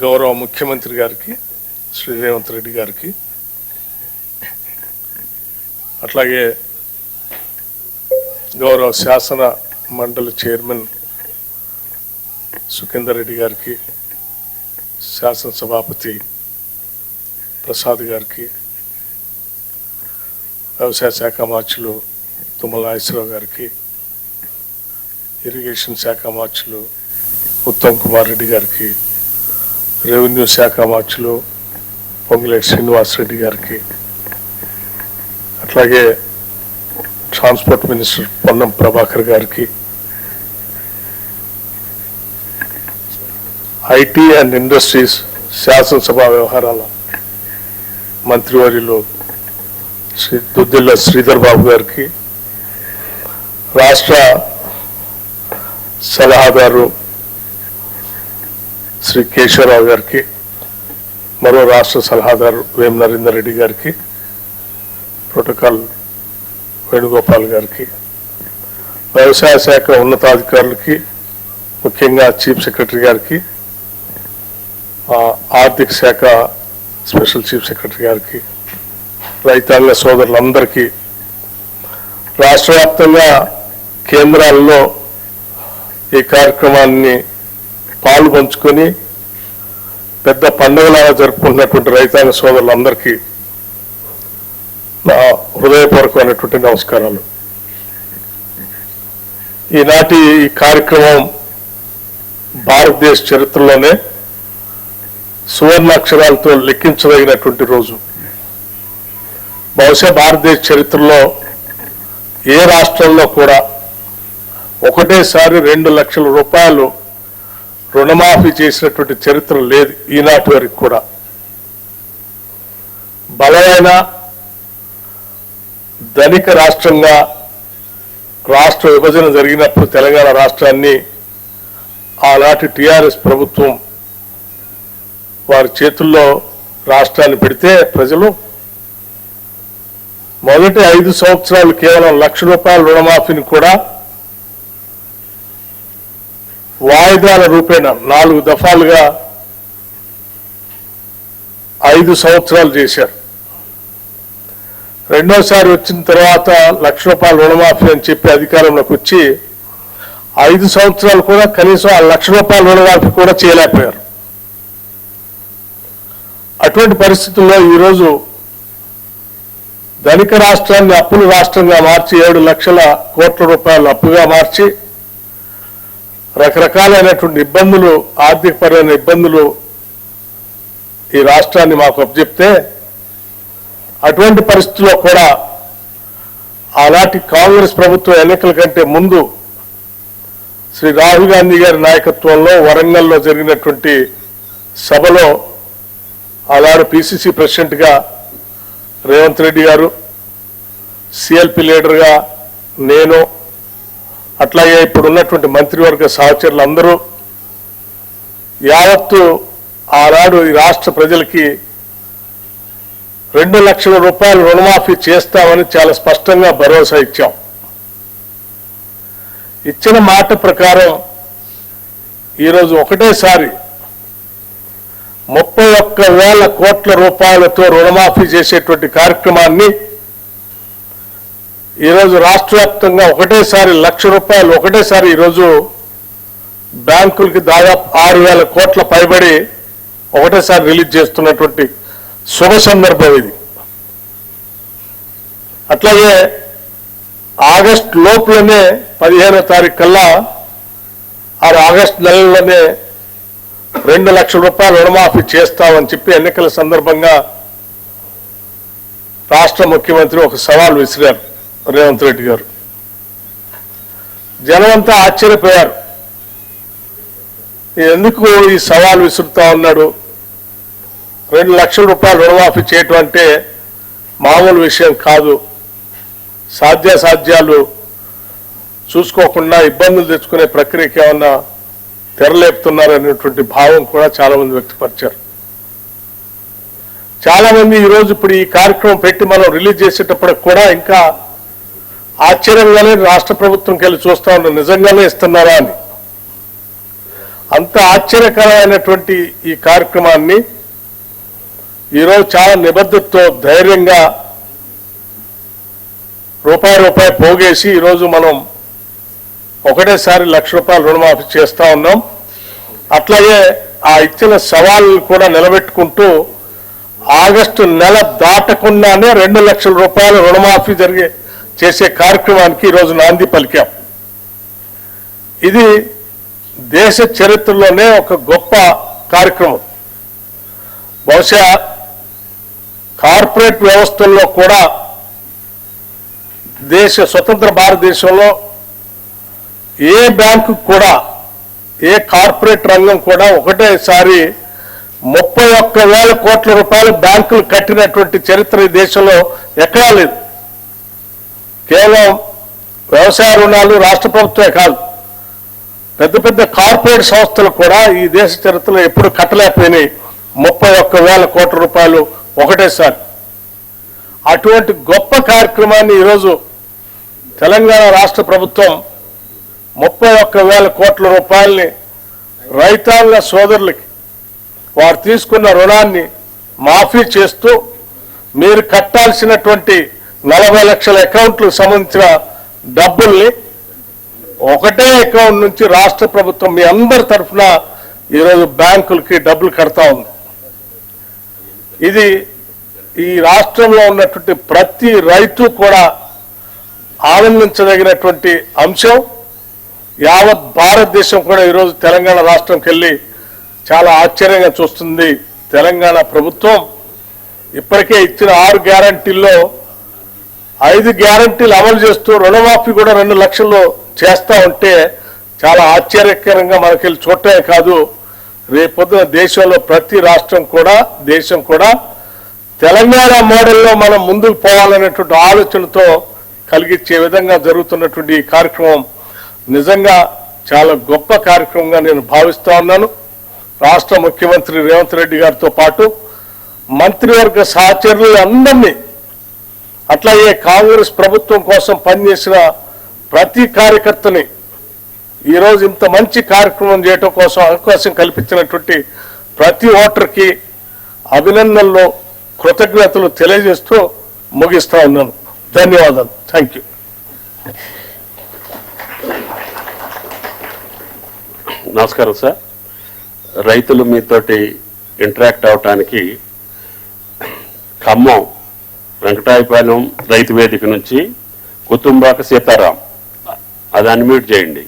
గౌరవ ముఖ్యమంత్రి గారికి శ్రీ రేవంత్ రెడ్డి గారికి అట్లాగే గౌరవ శాసన మండలి చైర్మన్ సుఖేందర్ రెడ్డి గారికి శాసనసభాపతి ప్రసాద్ గారికి వ్యవసాయ శాఖ మార్చులు తుమ్మల నాగేశ్వరరావు గారికి ఇరిగేషన్ శాఖ మార్చులు ఉత్తమ్ కుమార్ రెడ్డి గారికి రెవెన్యూ శాఖ మార్చులు పొంగులేటి శ్రీనివాస్ రెడ్డి గారికి అట్లాగే ట్రాన్స్పోర్ట్ మినిస్టర్ పొన్నం ప్రభాకర్ గారికి ఐటీ అండ్ ఇండస్ట్రీస్ శాసనసభ వ్యవహారాల మంత్రివర్యులు శ్రీ దుద్దిల్ల శ్రీధర్ బాబు గారికి రాష్ట్ర సలహాదారు శ్రీ కేశవరావు గారికి మరో రాష్ట్ర సలహాదారు వేం నరేందర్ రెడ్డి గారికి ప్రోటోకాల్ వేణుగోపాల్ గారికి వ్యవసాయ శాఖ ఉన్నతాధికారులకి ముఖ్యంగా చీఫ్ సెక్రటరీ గారికి ఆర్థిక శాఖ స్పెషల్ చీఫ్ సెక్రటరీ గారికి రైతాంగ సోదరులందరికీ రాష్ట్ర వ్యాప్తంగా కేంద్రాల్లో ఈ కార్యక్రమాన్ని పాలు పంచుకొని పెద్ద పండుగలాగా జరుపుకుంటున్నటువంటి రైతాంగ సోదరులందరికీ నా హృదయపూర్వకమైనటువంటి నమస్కారాలు. ఈనాటి ఈ కార్యక్రమం భారతదేశ చరిత్రలోనే సువర్ణాక్షరాలతో లెక్కించదగినటువంటి రోజు. బహుశా భారతదేశ చరిత్రలో ఏ రాష్ట్రంలో కూడా ఒకటేసారి రెండు లక్షల రూపాయలు రుణమాఫీ చేసినటువంటి చరిత్ర లేదు ఈనాటి వరకు కూడా. బలమైన ధనిక రాష్ట్రంగా రాష్ట్ర విభజన జరిగినప్పుడు తెలంగాణ రాష్ట్రాన్ని ఆనాటి టీఆర్ఎస్ ప్రభుత్వం వారి చేతుల్లో రాష్ట్రాన్ని పెడితే ప్రజలు మొదటి ఐదు సంవత్సరాలు కేవలం లక్ష రూపాయల రుణమాఫీని కూడా వాయిదాల రూపేణ నాలుగు దఫాలుగా ఐదు సంవత్సరాలు చేశారు. రెండోసారి వచ్చిన తర్వాత లక్ష రూపాయలు రుణమాఫీ అని చెప్పి అధికారంలోకి వచ్చి ఐదు సంవత్సరాలు కూడా కనీసం ఆ లక్ష రూపాయల రుణమాఫీ కూడా చేయలేకపోయారు. అటువంటి పరిస్థితుల్లో ఈరోజు ధనిక రాష్ట్రాన్ని అప్పులు రాష్ట్రంగా మార్చి ఏడు లక్షల కోట్ల రూపాయలు అప్పుగా మార్చి రకరకాలైనటువంటి ఇబ్బందులు ఆర్థికపరమైన ఇబ్బందులు ఈ రాష్ట్రాన్ని మాకు అప్పచెప్తే అటువంటి పరిస్థితుల్లో కూడా ఆనాటి కాంగ్రెస్ ప్రభుత్వం ఎన్నికల కంటే ముందు శ్రీ రాహుల్ గాంధీ గారి నాయకత్వంలో వరంగల్లో జరిగినటువంటి సభలో ఆనాడు పిసిసి ప్రెసిడెంట్గా రేవంత్ రెడ్డి గారు సిఎల్పి లీడర్గా నేను అట్లాగే ఇప్పుడు ఉన్నటువంటి మంత్రివర్గ సహచరులు అందరూ యావత్తు ఆనాడు ఈ రాష్ట్ర ప్రజలకి రెండు లక్షల రూపాయలు రుణమాఫీ చేస్తామని చాలా స్పష్టంగా భరోసా ఇచ్చాం. ఇచ్చిన మాట ప్రకారం ఈరోజు ఒకటేసారి ముప్పై ఒక్క వేల కోట్ల రూపాయలతో రుణమాఫీ చేసేటువంటి కార్యక్రమాన్ని ఈరోజు రాష్ట్ర వ్యాప్తంగా ఒకటేసారి లక్ష రూపాయలు ఒకటేసారి ఈరోజు బ్యాంకులకి దాదాపు ఆరు వేల కోట్ల పైబడి ఒకటేసారి రిలీజ్ చేస్తున్నటువంటి శుభ సందర్భం ఇది. అట్లాగే ఆగస్ట్ లోపులనే పదిహేనో తారీఖు కల్లా ఆరు ఆగస్ట్ నెలలోనే రెండు లక్షల రూపాయలు రుణమాఫీ చేస్తామని చెప్పి ఎన్నికల సందర్భంగా రాష్ట్ర ముఖ్యమంత్రి ఒక సవాల్ విసిరారు. రేవంత్ రెడ్డి గారు. జనమంతా ఆశ్చర్యపోయారు. ఎందుకు ఈ సవాల్ విసురుతా ఉన్నాడు? రెండు లక్షల రూపాయలు రుణమాఫీ చేయటం అంటే మామూలు విషయం కాదు. సాధ్యాసాధ్యాలు చూసుకోకుండా ఇబ్బందులు తెచ్చుకునే ప్రక్రియకి ఏమన్నా తెరలేపుతున్నారనేటువంటి భావం కూడా చాలామంది వ్యక్తపరిచారు. చాలామంది ఈరోజు ఇప్పుడు ఈ కార్యక్రమం పెట్టి మనం రిలీజ్ చేసేటప్పుడు కూడా ఇంకా ఆశ్చర్యంగానే రాష్ట్ర ప్రభుత్వంకి వెళ్ళి చూస్తా ఉన్నాం నిజంగానే ఇస్తున్నారా అని. అంత ఆశ్చర్యకరమైనటువంటి ఈ కార్యక్రమాన్ని ఈరోజు చాలా నిబద్ధతతో ధైర్యంగా రూపాయి రూపాయి పోగేసి ఈరోజు మనం ఒకటేసారి లక్ష రూపాయలు రుణమాఫీ చేస్తూ ఉన్నాం. అట్లాగే ఆ ఇచ్చిన సవాళ్ళను కూడా నిలబెట్టుకుంటూ ఆగస్టు నెల దాటకుండానే రెండు లక్షల రూపాయల రుణమాఫీ జరిగే చేసే కార్యక్రమానికి ఈరోజు నాంది పలికాం. ఇది దేశ చరిత్రలోనే ఒక గొప్ప కార్యక్రమం. బహుశా కార్పొరేట్ వ్యవస్థల్లో కూడా దేశ స్వతంత్ర భారతదేశంలో ఏ బ్యాంకు కూడా ఏ కార్పొరేట్ రంగం కూడా ఒకటేసారి ముప్పై ఒక్క వేల కోట్ల రూపాయలు బ్యాంకులు కట్టినటువంటి చరిత్ర ఈ దేశంలో ఎక్కడా లేదు. కేవలం వ్యవసాయ రుణాలు రాష్ట్ర ప్రభుత్వమే కాదు పెద్ద పెద్ద కార్పొరేట్ సంస్థలు కూడా ఈ దేశ చరిత్రలో ఎప్పుడు కట్టలేకపోయినాయి. ముప్పై ఒక్క వేల కోట్ల రూపాయలు ఒకటేసారి. అటువంటి గొప్ప కార్యక్రమాన్ని ఈరోజు తెలంగాణ రాష్ట్ర ప్రభుత్వం ముప్పై ఒక్క వేల కోట్ల రూపాయల్ని రైతాంగ సోదరులకి వారు తీసుకున్న రుణాన్ని మాఫీ చేస్తూ మీరు కట్టాల్సినటువంటి నలభై లక్షల అకౌంట్లకు సంబంధించిన డబ్బుల్ని ఒకటే అకౌంట్ నుంచి రాష్ట్ర ప్రభుత్వం మీ అందరి తరఫున ఈరోజు బ్యాంకులకి డబ్బులు కడతా ఉంది. ఇది ఈ రాష్ట్రంలో ఉన్నటువంటి ప్రతి రైతు కూడా ఆనందించదగినటువంటి అంశం. యావత్ భారతదేశం కూడా ఈరోజు తెలంగాణ రాష్ట్రంకి వెళ్ళి చాలా ఆశ్చర్యంగా చూస్తుంది తెలంగాణ ప్రభుత్వం. ఇప్పటికే ఇచ్చిన ఆరు గ్యారంటీల్లో ఐదు గ్యారంటీలు అమలు చేస్తూ రుణమాఫీ కూడా రెండు లక్షల్లో చేస్తూ ఉంటే చాలా ఆశ్చర్యకరంగా మనకెళ్ళి చూడటమే కాదు. రేపొద్దున దేశంలో ప్రతి రాష్ట్రం కూడా దేశం కూడా తెలంగాణ మోడల్లో మనం ముందుకు పోవాలనేటువంటి ఆలోచనతో కలిగించే విధంగా జరుగుతున్నటువంటి ఈ కార్యక్రమం నిజంగా చాలా గొప్ప కార్యక్రమంగా నేను భావిస్తూ ఉన్నాను. రాష్ట్ర ముఖ్యమంత్రి రేవంత్ రెడ్డి గారితో పాటు మంత్రివర్గ సహచరులందరినీ అట్లాగే కాంగ్రెస్ ప్రభుత్వం కోసం పనిచేసిన ప్రతి కార్యకర్తని ఈరోజు ఇంత మంచి కార్యక్రమం చేయటం కోసం అవకాశం కల్పించినటువంటి ప్రతి ఓటర్కి అభినందనలు కృతజ్ఞతలు తెలియజేస్తూ ముగిస్తా ఉన్నాను. ధన్యవాదాలు. Thank you. నమస్కారం సార్. రైతులు మీతోటి ఇంటరాక్ట్ అవటానికి ఖమ్మం వెంకటాయపాలెం రైతు వేదిక నుంచి కుతుంబాక సీతారాం. అది అన్మ్యూట్ చేయండి.